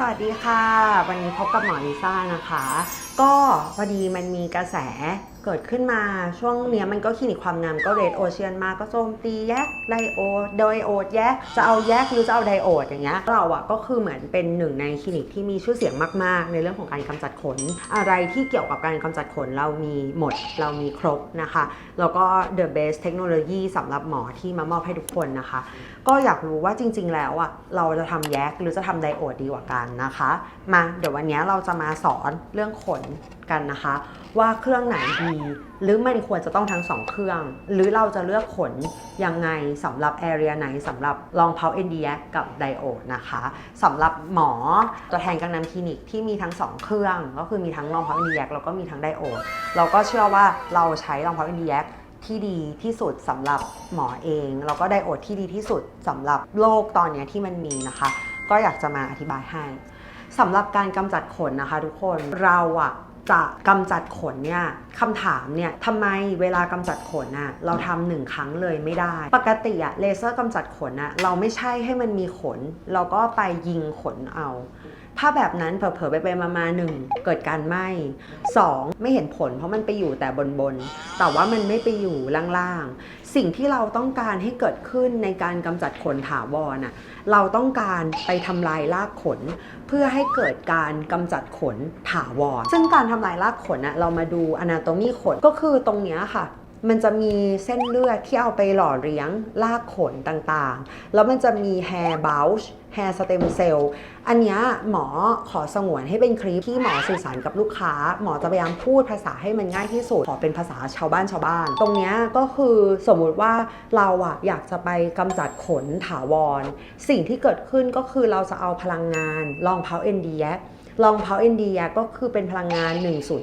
สวัสดีค่ะ วันนี้พบกับหมอลิซ่านะคะ ก็พอดีมันมีกระแสเกิดขึ้นมาช่วงเนี้ยมันก็คลินิกความงามก็เรดโอเชียนมาก็โจมตีแยกไดโอดไดโอดแยกจะเอาแยกหรือจะเอาไดโอดอย่างเงี้ยเราอะก็คือเหมือนเป็นหนึ่งในคลินิกที่มีชื่อเสียงมาก ๆ ในเรื่องของการกำจัดขน อะไรที่เกี่ยวกับการกำจัดขนเรามีหมดเรามีครบนะคะแล้วก็ the best เทคโนโลยีสำหรับหมอที่มามอบให้ทุกคนนะคะ ก็อยากรู้ว่าจริง ๆ แล้วอะเราจะทำแยกหรือจะทำไดโอดดีกว่ากันนะคะ มาเดี๋ยววันนี้เราจะมาสอนเรื่องขนกันนะคะ ว่าเครื่องไหนดี หรือมันควรจะต้องทั้งสองเครื่อง หรือเราจะเลือกขนยังไงสำหรับแอเรียไหนสำหรับลองเพาเอ็นดีกับไดโอดนะคะสำหรับหมอตัวแทนกังนำคลินิกที่มีทั้งสองเครื่อง ก็คือมีทั้งลองเพาเอ็นดีแล้วก็มีทั้งไดโอดเราก็เชื่อว่าเราใช้ลองเพาเอ็นดีที่ดีที่สุดสำหรับหมอเอง แล้วก็ไดโอดที่ดีที่สุดสำหรับโลกตอนนี้ที่มันมีนะคะ ก็อยากจะมาอธิบายให้ สำหรับการกำจัดขนนะคะ ทุกคนเราอะจะกำจัดขนเนี่ยคำถามเนี่ยทำไมเวลากำจัดขนอะเราทำหนึ่งครั้งเลยไม่ได้ ปกติอะเลเซอร์กำจัดขนอะเราไม่ใช่ให้มันมีขน เราก็ไปยิงขนเอา ถ้าแบบนั้นเผลอๆไปไปมาๆหนึ่งเกิดการไหม้สองไม่เห็นผล เพราะมันไปอยู่แต่บนบนแต่ว่ามันไม่ไปอยู่ล่างๆ สิ่งที่เราต้องการให้เกิดขึ้นในการกำจัดขนถาวรน่ะเราต้องการไปทำลายรากขน เพื่อให้เกิดการกำจัดขนถาวรซึ่งการทำลายรากขนน่ะเรามาดู anatomy ขนก็คือตรงเนี้ยค่ะ มันจะมีเส้นเลือดที่เอาไปหล่อเลี้ยงรากขนต่างๆ แล้วมันจะมี hair bulge hair stem cell อันนี้หมอขอสงวนให้เป็นคลิปที่หมอสื่อสารกับลูกค้า หมอจะพยายามพูดภาษาให้มันง่ายที่สุด ขอเป็นภาษาชาวบ้านชาวบ้าน ตรงนี้ก็คือสมมุติว่าเราอะอยากจะไปกำจัดขนถาวร สิ่งที่เกิดขึ้นก็คือเราจะเอาพลังงานลองเพาเอ็นดีแยลองเพาเอ็นดีแยก็คือเป็นพลังงาน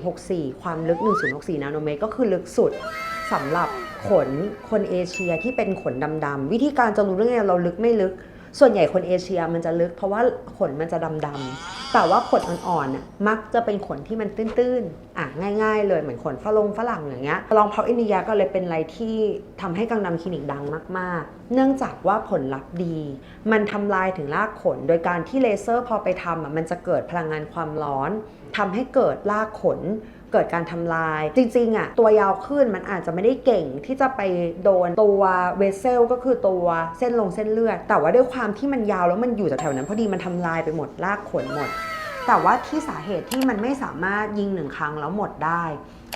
1064 ความลึก 1064 นาโนเมตรก็คือลึกสุด สำหรับขนคนเอเชียที่เป็นขนดำๆวิธีการจะรู้เรื่องไงเราลึกไม่ลึก ส่วนใหญ่คนเอเชียมันจะลึก เพราะว่าขนมันจะดำๆแต่ว่าขนอ่อนๆน่ะมักจะเป็นขนที่มันตื้นๆอะง่าย ๆ เลยเหมือนขนฝรั่งฝรั่งอย่างเงี้ยลองเพาอินเดียก็เลยเป็นอะไรที่ทำให้กังนำคลินิกดังมาก ๆ เนื่องจากว่าผลลัพธ์ดี มันทำลายถึงรากขน โดยการที่เลเซอร์พอไปทำอะมันจะเกิดพลังงานความร้อนทำให้เกิดรากขน เกิดการทำลาย จริงๆอะตัวยาวขึ้นมันอาจจะไม่ได้เก่งที่จะไปโดนตัวเวสเซลก็คือตัวเส้นลงเส้นเลือด แต่ว่าด้วยความที่มันยาวแล้วมันอยู่แถวๆนั้นพอดีมันทำลายไปหมดรากขนหมด แต่ว่าที่สาเหตุที่มันไม่สามารถยิงหนึ่งครั้งแล้วหมดได้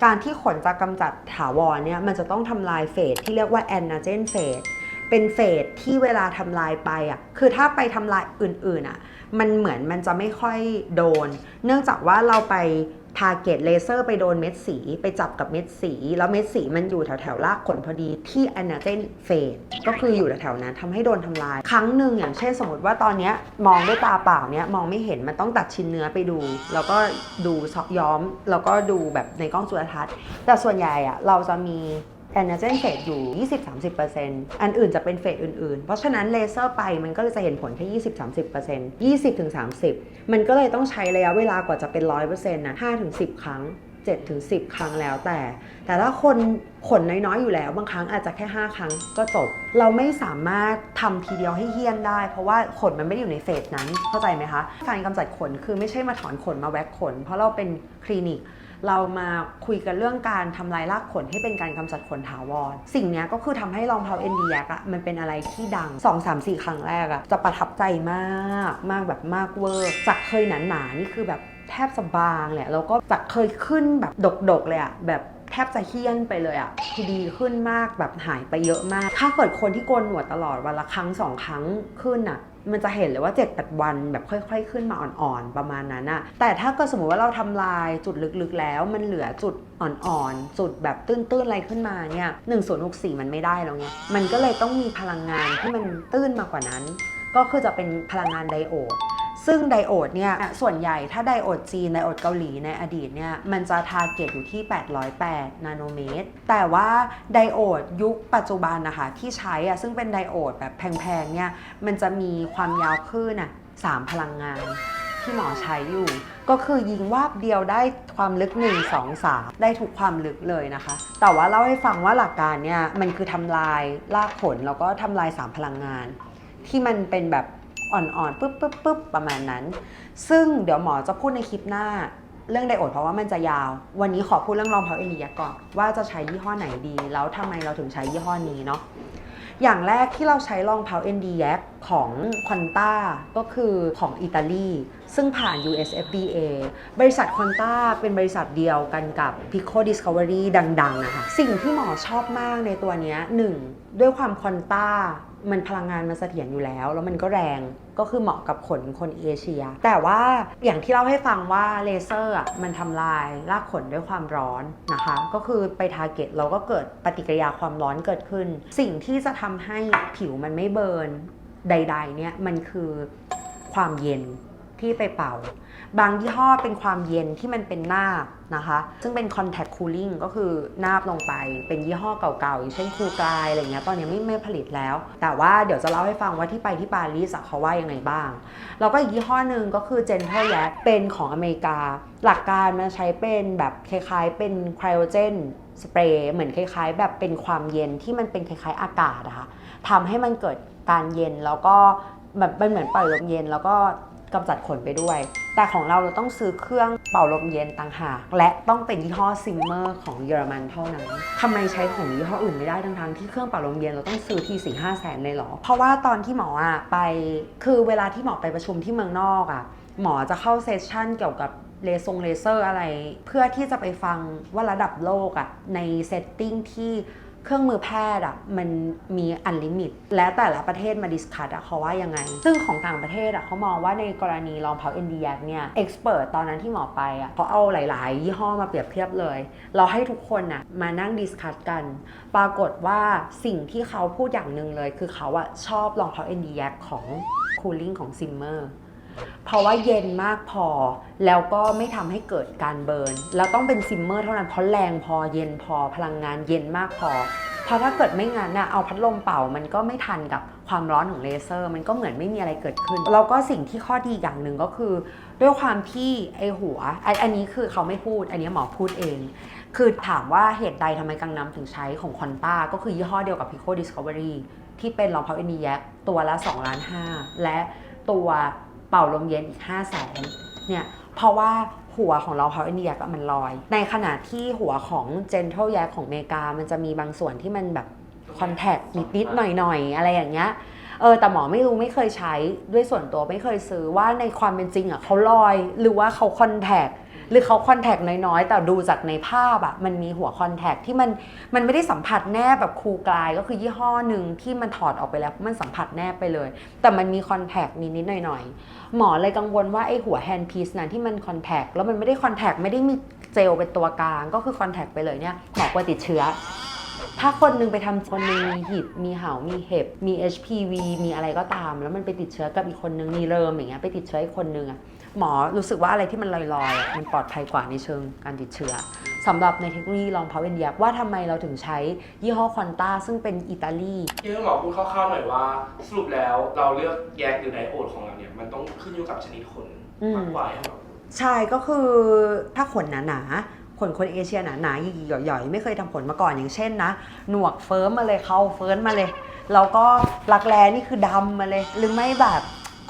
การที่ขนจะกำจัดถาวรเนี่ยมันจะต้องทำลายเฟสที่เรียกว่าแอนนาเจนเฟสเป็นเฟสที่เวลาทำลายไปอะ คือถ้าไปทำลายอื่นๆอะ มันเหมือนมันจะไม่ค่อยโดน เนื่องจากว่าเราไป ทาร์เก็ตเลเซอร์ไปโดนเม็ดสี ไปจับกับเม็ดสี แล้วเม็ดสีมันอยู่แถวแถวรากขนพอดีที่อนนาเจนเฟดก็คืออยู่แถวๆนั้นทำให้โดนทำลาย ครั้งหนึ่งอย่างเช่นสมมติว่าตอนนี้มองด้วยตาเปล่าเนี้ยมองไม่เห็นมันต้องตัดชิ้นเนื้อไปดู แล้วก็ดูซอกย้อม แล้วก็ดูแบบในกล้องจุลทรรศน์ แต่ส่วนใหญ่อะเราจะมี แอนเจนเฟสอยู่ 20-30%อันอื่นจะเป็นเฟสอื่นๆ เพราะฉะนั้นเลเซอร์ไปมันก็เลยจะเห็นผลแค่ 20-30% 20-30 มันก็เลยต้องใช้ระยะเวลากว่าจะเป็น 100%นะ5-10 ครั้ง7-10 ครั้งแล้วแต่ แต่ถ้าคนขนน้อยๆอยู่แล้ว บางครั้งอาจจะแค่ 5 ครั้งก็จบ เราไม่สามารถทำทีเดียวให้เฮี้ยนได้ เพราะว่าขนมันไม่ได้อยู่ในเฟสนั้น เข้าใจไหมคะ การกำจัดขนคือไม่ใช่มาถอนขนมาแว็กขน เพราะเราเป็นคลินิก เรามาคุยกันเรื่องการทำลายรากขนให้เป็นการกำจัดขนถาวร สิ่งเนี้ยก็คือทำให้ลองเพาเอ็นดียกอะมันเป็นอะไรที่ดัง 2 3 4 ครั้งแรกอะจะประทับใจมากมากแบบมากเวอร์จากเคยหนาหนาๆนี่คือแบบแทบจะบางแหละแล้วก็จากเคยขึ้นแบบดกๆเลยอะแบบแทบจะเฮี้ยนไปเลยอะคือดีขึ้นมากแบบหายไปเยอะมาก ถ้าเกิดคนที่โกนหนวดตลอดวันละครั้งสองครั้งขึ้นอะ มันจะเห็นเลยว่า 7 8 วันแบบค่อย ๆ ขึ้นมาอ่อนๆประมาณนั้นอะแต่ถ้าก็สมมติว่าเราทำลายจุดลึกๆ แล้วมันเหลือจุดอ่อนๆ จุดแบบตื้นๆ อะไรขึ้นมาเนี่ยหนึ่งส่วนหกสี่มันไม่ได้แล้วไงมันก็เลยต้องมีพลังงานที่มันตื้นมากกว่านั้น ก็คือจะเป็นพลังงานไดโอด ซึ่งไดโอดเนี่ยส่วนใหญ่ถ้าไดโอดจีนไดโอดเกาหลีในอดีตเนี่ยมันจะทาร์เก็ตอยู่ที่ 808 นาโนเมตร แต่ว่าไดโอดยุคปัจจุบันนะคะที่ใช้อะซึ่งเป็นไดโอดแบบแพงๆเนี่ยมันจะมีความยาวคลื่นอะ3พลังงานที่หมอใช้อยู่ ก็คือยิงวาบเดียวได้ความลึก 1 2 3 ได้ทุกความลึกเลยนะคะ แต่ว่าเล่าให้ฟังว่าหลักการเนี่ยมันคือทำลายรากขนแล้วก็ทำลาย3พลังงาน ที่มันเป็นแบบ อ่อนๆปุ๊บปุ๊บปุ๊บประมาณนั้น ซึ่งเดี๋ยวหมอจะพูดในคลิปหน้า เรื่องไดโอดเพราะว่ามันจะยาว วันนี้ขอพูดเรื่องรองเท้าเอลียก่อน ว่าจะใช้ยี่ห้อไหนดี แล้วทำไมเราถึงใช้ยี่ห้อนี้เนาะอย่างแรกที่เราใช้รองเท้า n d x ของคอนต้าก็คือของอิตาลี ซึ่งผ่าน US FDA บริษัทคอนต้าเป็นบริษัทเดียวกันกับ Pico Discovery ดัง ๆ นะคะ สิ่งที่หมอชอบมากในตัวเนี้ยหนึ่งด้วยความคอนต้า มันพลังงานมันเสถียรอยู่แล้ว แล้วมันก็แรงก็คือเหมาะกับขนคนเอเชีย แต่ว่าอย่างที่เล่าให้ฟังว่าเลเซอร์อะมันทำลายรากขนด้วยความร้อนนะคะ ก็คือไปทาร์เก็ตเราก็เกิดปฏิกิริยาความร้อนเกิดขึ้น สิ่งที่จะทำให้ผิวมันไม่เบิร์นใด ๆ เนี่ยมันคือความเย็น ที่ไปเป่า บางยี่ห้อเป็นความเย็นที่มันเป็นนาบนะคะ ซึ่งเป็น contact cooling ก็คือนาบลงไป เป็นยี่ห้อเก่าๆ อย่างเช่นคูกลายอะไรเงี้ย ตอนนี้ไม่ไม่ผลิตแล้ว แต่ว่าเดี๋ยวจะเล่าให้ฟังว่าที่ไปที่ปารีสเขาว่ายังไงบ้าง แล้วก็อีกยี่ห้อหนึ่งก็คือ Gentle Yak เป็นของอเมริกา หลักการมันใช้เป็นแบบคล้ายๆ เป็น cryogen สเปรย์เหมือนคล้ายๆ แบบเป็นความเย็นที่มันเป็นคล้ายๆ อากาศอะค่ะทำให้มันเกิดการเย็นแล้วก็แบบมันเหมือนปล่อยลมเย็นแล้วก็ กำจัดขนไปด้วย แต่ของเราเราต้องซื้อเครื่องเป่าลมเย็นต่างหาก และต้องเป็นยี่ห้อซิมเมอร์ของเยอรมันเท่านั้นทำไมใช้ของยี่ห้ออื่นไม่ได้ทั้งๆที่เครื่องเป่าลมเย็นเราต้องซื้อทีสี่ห้าแสนเลยหรอ เพราะว่าตอนที่หมออะไปคือเวลาที่หมอไปประชุมที่เมืองนอกอะหมอจะเข้าเซสชั่นเกี่ยวกับเลซงเลเซอร์อะไร เพื่อที่จะไปฟังว่าระดับโลกอะในเซตติ้งที่ เครื่องมือแพทย์อะมันมีอันลิมิต และแต่ละประเทศมาดิสคัตอะเขาว่ายังไง ซึ่งของต่างประเทศอะเขามองว่าในกรณีรองเผาเอ็นดียเนี่ยเอ็กซ์เพรสตอนนั้นที่หมอไปอะเขาเอาหลาย ๆ ยี่ห้อมาเปรียบเทียบเลย เราให้ทุกคนน่ะมานั่งดิสคัตกัน ปรากฏว่าสิ่งที่เขาพูดอย่างหนึ่งเลย คือเขาอะชอบรองเท้าเอ็นดียของคูลิ่งของซิมเมอร์ เพราะว่าเย็นมากพอ แล้วก็ไม่ทำให้เกิดการเบิร์น แล้วต้องเป็นซิมเมอร์เท่านั้นเพราะแรงพอเย็นพอพลังงานเย็นมากพอ เพราะถ้าเกิดไม่งั้นน่ะเอาพัดลมเป่ามันก็ไม่ทันกับความร้อนของเลเซอร์ มันก็เหมือนไม่มีอะไรเกิดขึ้น แล้วก็สิ่งที่ข้อดีอย่างหนึ่งก็คือ ด้วยความที่ไอหัวอันอันนี้คือเขาไม่พูด อันนี้หมอพูดเอง คือถามว่าเหตุใดทำไมกังนำถึงใช้ของคอนต้าก็คือยี่ห้อเดียวกับ Pico Discovery ที่เป็นรองเท้าเอ็นดีแยกตัวละ2ล้าน5และตัว เป่าลมเย็นอีก 5 0 0แสนเนี่ยเพราะว่าหัวของเราเท้าอินดียกมันลอย ในขณะที่หัวของเจนเทลแยกของอเมริกา มันจะมีบางส่วนที่มันแบบคอนแทคนิดๆหน่อยๆ อะไรอย่างเงี้ยเออแต่หมอไม่รู้ไม่เคยใช้ด้วยส่วนตัวไม่เคยซื้อว่าในความเป็นจริงอะเขาลอยหรือว่าเขาคอนแทค หรือเขาคอนแทคน้อยๆ แต่ดูจากในภาพอะมันมีหัวคอนแทคที่มันมันไม่ได้สัมผัสแนบแบบคูกลายก็คือยี่ห้อหนึ่งที่มันถอดออกไปแล้วมันสัมผัสแนบไปเลย แต่มันมีคอนแทคนิดๆหน่อยๆ หมอเลยกังวลว่าไอ้หัวแฮนด์พีซนั้นที่มันคอนแทคแล้วมันไม่ได้คอนแทคไม่ได้มีเจลเป็นตัวกลางก็คือคอนแทคไปเลยเนี่ยหมอกลัวติดเชื้อ ถ้าคนหนึงไปทำคนหนึงมีหิดมีเหามีเห็บมี HPV มีอะไรก็ตาม แล้วมันไปติดเชื้อกับอีกคนนึงมีเริมอย่างเงี้ยไปติดเชื้ออีกคนนึงอะหมอรู้สึกว่าอะไรที่มันลอยๆอะมันปลอดภัยกว่าในเชิงการติดเชื้อสำหรับในเทคโนโลยีรองเท้าเอ็นเดียว่าทำไมเราถึงใช้ยี่ห้อคอนต้าซึ่งเป็นอิตาลี ที่คุณหมอพูดคร่าวๆหน่อยว่า สรุปแล้วเราเลือกแยกหรือไดโอดของเราเนี่ย มันต้องขึ้นอยู่กับชนิดขนอืมมากกว่าใช่ไหมใช่ก็คือถ้าขนหนาๆ ขนคนเอเชียหนาๆหย่อยๆ ไม่เคยทำขนมาก่อนอย่างเช่นนะ หนวกเฟิร์มมาเลยเขาเฟิร์มมาเลย แล้วก็รักแร้นี่คือดำมาเลย หรือไม่แบบ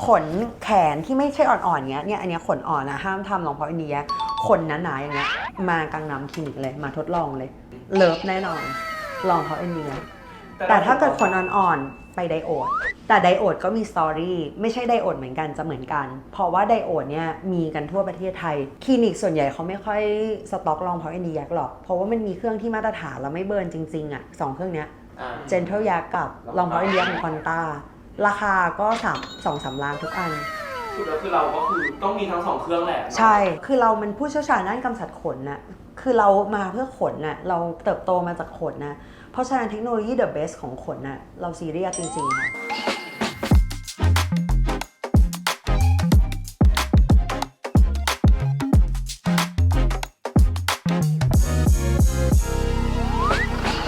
ขนแขนที่ไม่ใช่อ่อนๆเงี้ยเนี่ยอันเนี้ยขนอ่อนนะห้ามทำรองเพราะอันเนี้ยขนหนาๆอย่างเงี้ยมากลางน้ำคลินิกเลยมาทดลองเลย เลิฟแน่นอน ลองเพราะอันเนี้ย แต่ถ้าเกิดขนอ่อนๆไปไดโอด แต่ไดโอดก็มีสตอรี่ไม่ใช่ไดโอดเหมือนกันจะเหมือนกัน เพราะว่าไดโอดเนี่ยมีกันทั่วประเทศไทย คลินิกส่วนใหญ่เขาไม่ค่อยสต็อกรองเพราะเอ็นดียักหรอก เพราะว่ามันมีเครื่องที่มาตรฐานแล้วไม่เบิร์นจริงๆอะ่ะสองเครื่องเนี้ยอ่าเจนเทลยากับรองเพราะเอ็นดียักของคอนต้าราคาก็สามสองสามล้านทุกอันสุดแล้วคือเราก็คือต้องมีทั้งสองเครื่องแหละใช่ คือเรามันผู้เชี่ยวชาญด้านกำจัดขนน่ะคือเรามาเพื่อขนน่ะเราเติบโตมาจากขนนะเพ ราะฉะนั้นเทคโนโลยี the best ของขนน่ะเราซีเรียสจริง ๆ ค่ะ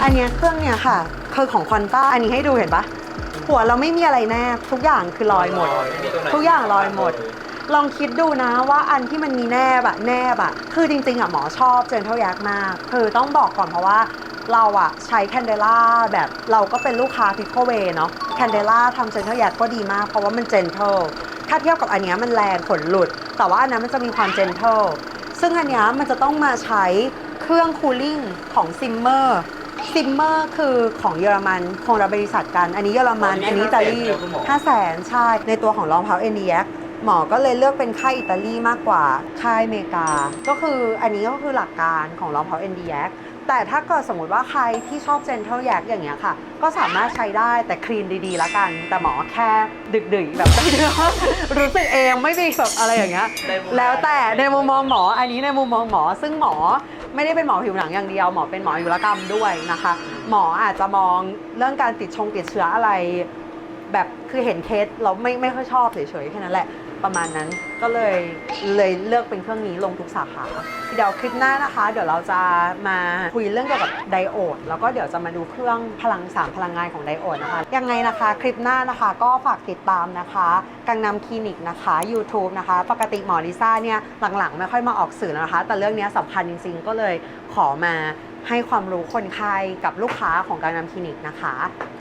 อันเนี้ยเครื่องเนี้ยค่ะคือของควอนต้าอันนี้ให้ดูเห็นปะหัวเราไม่มีอะไรแนบทุกอย่างคือลอยหมด ทุกอย่างลอยหมด ลองคิดดูนะว่าอันที่มันมีแนบอะแนบอะคือจริงๆอะหมอชอบเจนเท่ายักษ์มาก คือต้องบอกก่อนเพราะว่า เราอะใช้แคนเดล่าแบบเราก็เป็นลูกค้าพิโคเวเนาะแคนเดล่าทำเจนเทลแยกก็ดีมาก เพราะว่ามันเจนเทลถ้าเทียบกับอันเนี้ยมันแรงขนหลุด แต่ว่าอันนั้นมันจะมีความเจนเทลซึ่งอันเนี้ยมันจะต้องมาใช้เครื่องคูลิ่งของซิมเมอร์ซิมเมอร์คือของเยอรมันคนละบริษัทกัน อันนี้เยอรมัน อันนี้อิตาลีห้าแสนใช่ ในตัวของรองเท้าเอ็นดีหมอก็เลยเลือกเป็นค่ายอิตาลีมากกว่าค่ายอเมริกา ก็คืออันนี้ก็คือหลักการของรองเท้าเอ็นดีแต่ถ้าเกิดสมมติว่าใครที่ชอบเจนเทลแยกอย่างเงี้ยค่ะ ก็สามารถใช้ได้แต่คลีนดีๆละกัน แต่หมอแค่ดึกๆแบบรู้สึกเองไม่มีแบบอะไรอย่างเงี้ยในมุมแล้วแต่ในมุมมองหมออันนี้ในมุมมองหมอ ซึ่งหมอไม่ได้เป็นหมอผิวหนังอย่างเดียว หมอเป็นหมออายุรกรรมด้วยนะคะ หมออาจจะมองเรื่องการติดชงติดเชื้ออะไร แบบคือเห็นเคสเราไม่ไม่ค่อยชอบเฉยๆแค่นั้นแหละ ประมาณนั้นก็เลยเลยเลือกเป็นเครื่องนี้ลงทุกสาขาเดี๋ยวคลิปหน้านะคะ เดี๋ยวเราจะมาคุยเรื่องเกี่ยวกับไดโอด แล้วก็เดี๋ยวจะมาดูเครื่องพลังสามพลังงานของไดโอดนะคะยังไงนะคะคลิปหน้านะคะ ก็ฝากติดตามนะคะกังนำคลินิกนะคะ YouTube นะคะ ปกติหมอลิซ่าเนี่ยหลังๆ ไม่ค่อยมาออกสื่อนะคะ แต่เรื่องนี้สำคัญจริงๆ ก็เลยขอมาให้ความรู้คนไข้กับลูกค้าของกังนำคลินิกนะคะ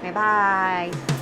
บ๊ายบาย